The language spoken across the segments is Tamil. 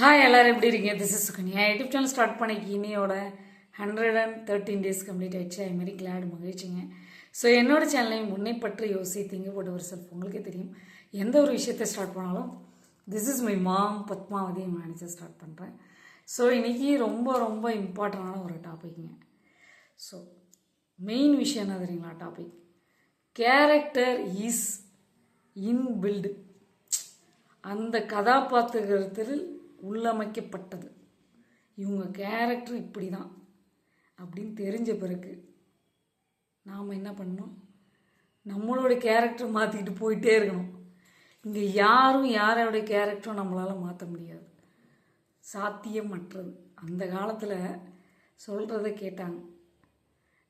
ஹாய் எல்லோரும் எப்படி இருக்கீங்க? This is Sukanya YouTube channel start பண்ணிக்கு இனியோட hundred and thirteen days complete ஆயிடுச்சு. அது மாதிரி கிளாட் மகிழ்ச்சிங்க. ஸோ என்னோட சேனலையும் முன்னை பற்றி யோசி திங்க போட்ட ஒரு செல்ஃப் உங்களுக்கே தெரியும். எந்த ஒரு விஷயத்தை ஸ்டார்ட் பண்ணாலும் this is my mom Padmavathi manager start பண்ணுறேன் ஸோ இன்றைக்கி ரொம்ப ரொம்ப இம்பார்ட்டண்டான ஒரு டாபிக்ங்க ஸோ மெயின் விஷயம் என்ன தெரியுங்களா டாபிக் கேரக்டர் இஸ் இன்பில்டு அந்த கதாபாத்திரத்தில் உள்ளமைக்கப்பட்டது. இவங்க கேரக்டர் இப்படி தான் அப்படின்னு தெரிஞ்ச பிறகு நாம் என்ன பண்ணோம் நம்மளோட கேரக்டர் மாற்றிக்கிட்டு போயிட்டே இருக்கணும். இங்கே யாரும் யாரோடைய கேரக்டரும் நம்மளால் மாற்ற முடியாது. சாத்தியமற்றது. அந்த காலத்தில் சொல்கிறத கேட்டாங்க.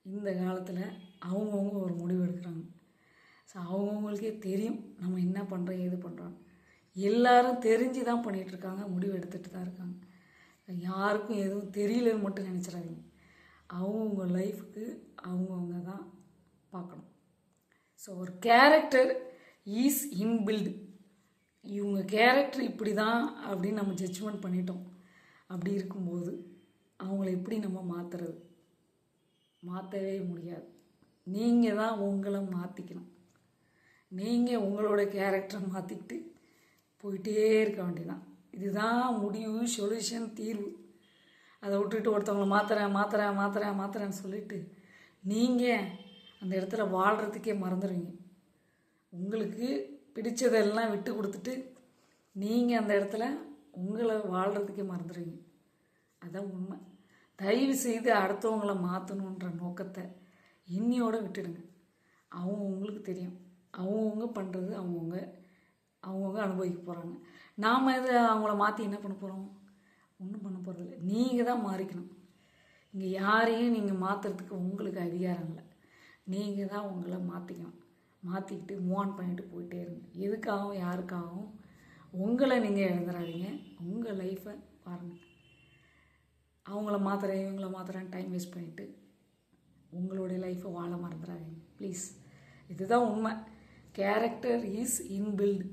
இந்த காலத்தில் அவங்கவுங்க ஒரு முடிவு எடுக்கிறாங்க. ஸோ அவங்கவுங்களுக்கே தெரியும் நம்ம என்ன பண்ணுறோம் ஏது பண்ணுறோம் எல்லாரும் தெரிஞ்சு தான் பண்ணிகிட்ருக்காங்க முடிவு எடுத்துகிட்டு தான் இருக்காங்க. யாருக்கும் எதுவும் தெரியலன்னு மட்டும் நினச்சிடாதீங்க. அவங்கவுங்க லைஃபுக்கு அவங்கவுங்க தான் பார்க்கணும். ஸோ ஒரு கேரக்டர் ஈஸ் இன்பில்டு இவங்க கேரக்டர் இப்படி தான் அப்படின்னு நம்ம ஜட்ஜ்மெண்ட் பண்ணிட்டோம். அப்படி இருக்கும்போது அவங்கள எப்படி நம்ம மாற்றுறது மாற்றவே முடியாது. நீங்கள் தான் உங்களை மாற்றிக்கணும் நீங்கள் உங்களோட கேரக்டரை மாற்றிக்கிட்டு போயிட்டே இருக்க வேண்டியதான் இதுதான் முடிவு சொல்யூஷன் தீர்வு. அதை விட்டுட்டு ஒருத்தவங்கள மாற்றுறேன் மாற்றுறேன் மாற்றுறேன் மாற்றுறேன்னு சொல்லிட்டு நீங்கள் அந்த இடத்துல வாழ்கிறதுக்கே மறந்துடுவீங்க. உங்களுக்கு பிடிச்சதெல்லாம் விட்டு கொடுத்துட்டு நீங்கள் அந்த இடத்துல உங்களை வாழ்கிறதுக்கே மறந்துடுவீங்க. அதான் உண்மை. தயவு செய்து அடுத்தவங்கள மாற்றணுன்ற நோக்கத்தை இன்னியோட விட்டுடுங்க. அவங்க உங்களுக்கு தெரியும். அவங்கவுங்க பண்ணுறது அவங்கவுங்க அவங்கவுங்க அனுபவிக்க போகிறாங்க நாம் எது அவங்கள மாற்றி என்ன பண்ண போகிறோம் ஒன்றும் பண்ண போகிறதில்ல நீங்கள் தான் மாறிக்கணும். இங்கே யாரையும் நீங்கள் மாற்றுறதுக்கு உங்களுக்கு அதிகாரம் இல்லை. நீங்கள் தான் உங்களை மாற்றிக்கணும் மாற்றிக்கிட்டு மூவ் ஆன் பண்ணிட்டு போயிட்டே இருங்க. எதுக்காகவும் யாருக்காகவும் உங்களை நீங்கள் எழுந்துடாதீங்க உங்கள் லைஃப்பை பாருங்கள் அவங்கள மாற்றுறேன் இவங்கள மாற்றுறேன் டைம் வேஸ்ட் பண்ணிவிட்டு உங்களுடைய லைஃப்பை வாழ மறந்துடாதீங்க ப்ளீஸ் இதுதான் உண்மை. கேரக்டர் இஸ் இன்பில்டு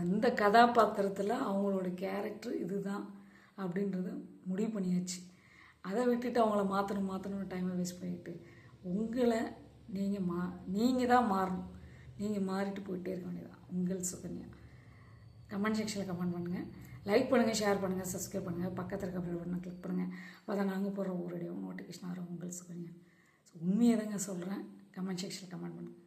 அந்த கதாபாத்திரத்தில் அவங்களோட கேரக்டர் இதுதான் அப்படின்றத முடிவு பண்ணியாச்சு. அதை விட்டுட்டு அவங்கள மாற்றணும் மாற்றணும் டைமை வேஸ்ட் பண்ணிட்டு உங்களை நீங்கள் மா நீங்கள் தான் மாறணும். நீங்கள் மாறிட்டு போயிட்டே இருக்க வேண்டியதான் உங்கள் சுகன்யா. கமெண்ட் செக்ஷனில் கமெண்ட் பண்ணுங்கள் லைக் பண்ணுங்கள் ஷேர் பண்ணுங்கள் சப்ஸ்கிரைப் பண்ணுங்கள் பக்கத்தில் இருக்க பெல் பட்டனை கிளிக் பண்ணுங்கள் அப்போ தான் நாங்கள் போடுற ஒரு வீடியோ நோட்டிஃபிகேஷன் வரும். உங்கள் சுகன்யா. ஸோ உண்மையை தாங்க சொல்கிறேன் கமெண்ட் செக்ஷனில் கமெண்ட் பண்ணுங்கள்